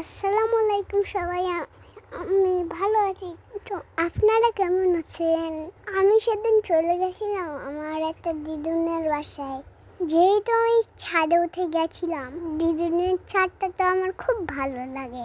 আসসালামু আলাইকুম সবাই আমি ভালো আছি। তো আপনারা কেমন আছেন? আমি সেদিন চলে গেছিলাম আমার একটা দিদুনের বাসায়। যেহেতু আমি ছাদে উঠে গেছিলাম, দিদুনের ছাদটা তো আমার খুব ভালো লাগে।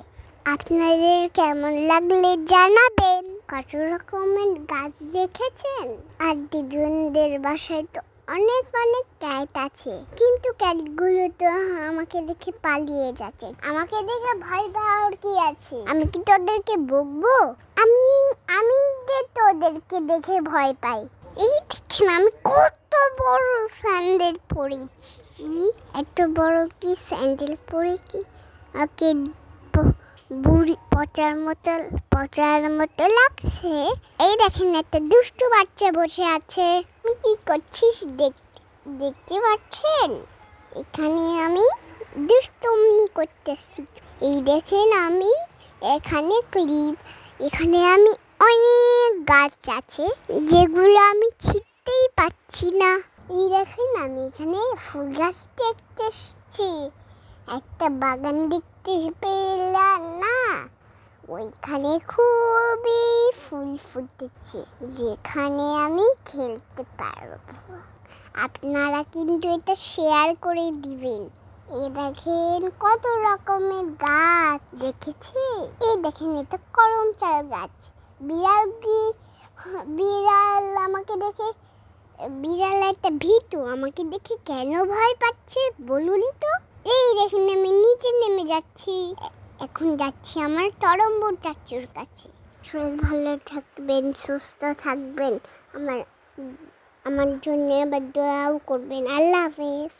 আপনাদের কেমন লাগলে জানাবেন। কত রকমের গাছ দেখেছেন? আর দিদুনদের বাসায় তো অনেক অনেক ক্যাট আছে। কিন্তু ক্যাটগুলো তো আমাকে দেখে পালিয়ে যাচ্ছে। আমাকে দেখে ভয় পাওয়ার কি আছে? আমি কি তোদেরকে বকবো? আমি আমি যে তোদেরকে দেখে ভয় পাই, এই দেখেন আমি কত বড় স্যান্ডেল পরেছি। এত বড় কি স্যান্ডেল পরে কি? ব- বুড়ি পচার মতো পচার মতো লাগছে। এই দেখেন একটা দুষ্টু বাচ্চা বসে আছে। তুমি কি করছিস দেখ- দেখতে পাচ্ছেন? এখানে আমি দুষ্টুমি করতেছি। এই দেখেন আমি এখানে ক্লিপ এখানে আমি অনেক গাছ আছে, যেগুলো আমি ছিটতেই পাচ্ছি না। এই দেখেন আমি এখানে ফুল গাছ দেখতে এসছি একটা বাগান দেখতে পেলাম। না ওইখানে খুবই ফুল ফুটেছে। যেখানে আমি খেলতে পারব। আপনারা কিন্তু এটা শেয়ার করে দিবেন। এ দেখেন কত রকমের গাছ দেখেছি এই দেখেন এটা করম চাল গাছ। বিড়াল বিড়াল আমাকে দেখে, বিড়াল একটা ভীতু আমাকে দেখে কেন ভয় পাচ্ছে বলুন তো? এই দেখেন আমি নিচে নেমে যাচ্ছি। এখন যাচ্ছি আমার তরম্বর চাচুর কাছে। শরীর ভালো থাকবেন, সুস্থ থাকবেন। আমার আমার জন্য আবার দয়াও করবেন। আল্লাহ হাফেজ।